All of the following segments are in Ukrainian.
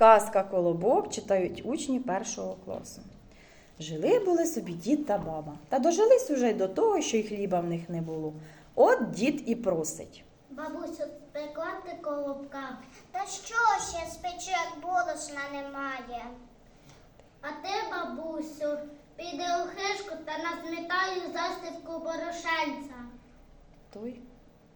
Казка колобок читають учні першого класу. Жили були собі дід та баба, та дожились уже й до того, що й хліба в них не було. От дід і просить. Бабусю, пекла ти колобка. Та що ще спечу, як борошна немає? А ти, бабусю, піди у хишку та назмітаю застивку борошенця. Той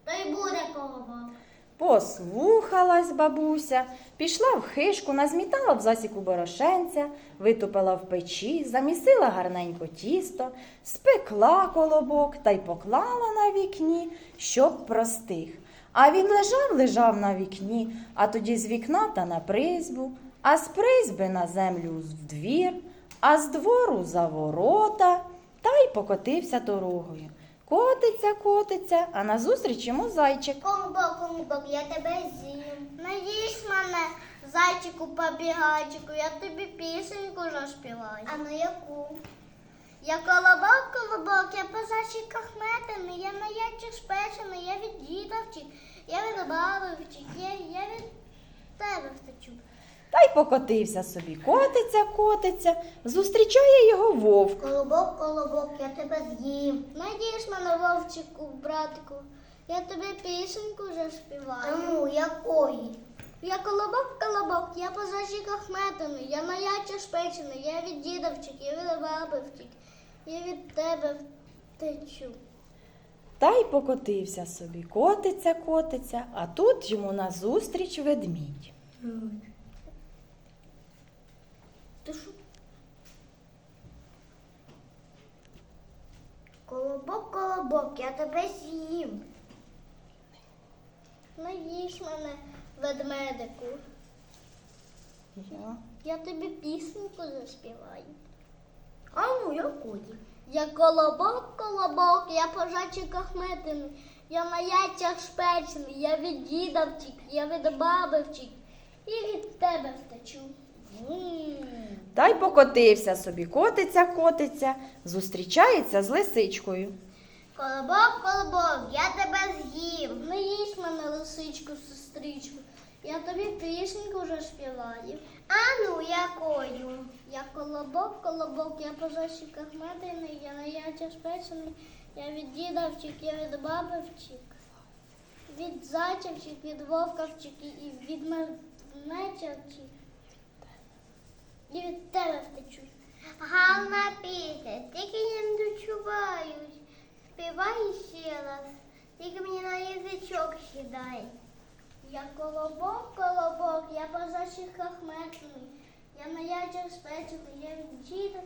То й буде колобок. Послухалась бабуся, пішла в хишку, назмітала в засіку борошенця, витопила в печі, замісила гарненько тісто, спекла колобок та й поклала на вікні, щоб простих. А він лежав, лежав на вікні, а тоді з вікна та на призьбу, а з призьби на землю в двір, а з двору за ворота, та й покотився дорогою. Котиться, котиться, а назустріч йому зайчик. Колобок, колобок, я тебе з'їм. Наїж мене, зайчику побігайчику, я тобі пісеньку заспіваю. А на яку? Я колобок, колобок, я по зайчиках метаний, я на яйцях спечений, я від діда втік, я від баби втік, я, я від тебе втечу. Та й покотився собі. Котиться, котиться, зустрічає його вовк. Колобок, колобок, я тебе з'їм. Надієш мене, вовчику, братику, я тобі пісеньку заспіваю. Ну, якої? Я колобок, колобок, я по зайчиках метаний, я на яйцях спечений, я від діда втік, я від баби втік, я від тебе втечу. Та й покотився собі. Котиться, котиться, а тут йому назустріч ведмідь. Ти що? Колобок, колобок, я тебе з'їм. Наїж мене, ведмедику. Я. Я тобі пісеньку заспіваю. А ну, якої? Я колобок, колобок, я по жачиках метений, я на яйцях шпечений, я від діда втік, я від баби втік, і від тебе втечу. Та й покотився собі. Котиться, котиться, зустрічається з лисичкою. Колобок, колобок, я тебе з'їм. Не їж мене, лисичку, сестричку. Я тобі пісеньку вже співаю. А ну, якою? Я колобок, колобок, я по защиках медений, я на яйцях спечений, я від діда втік, я від баби втік. Від зайця втік, від вовка втік, і від меча втік. І. Гарна пісня, тільки не дочуваюсь. Співай ще раз, тільки мені на язичок сідай. Я колобок, колобок, я по зашиках метний, я на яйцях спечений, я від діда.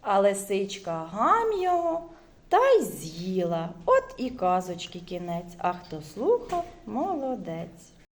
А лисичка гам його та й з'їла. От і казочки кінець. А хто слухав, молодець.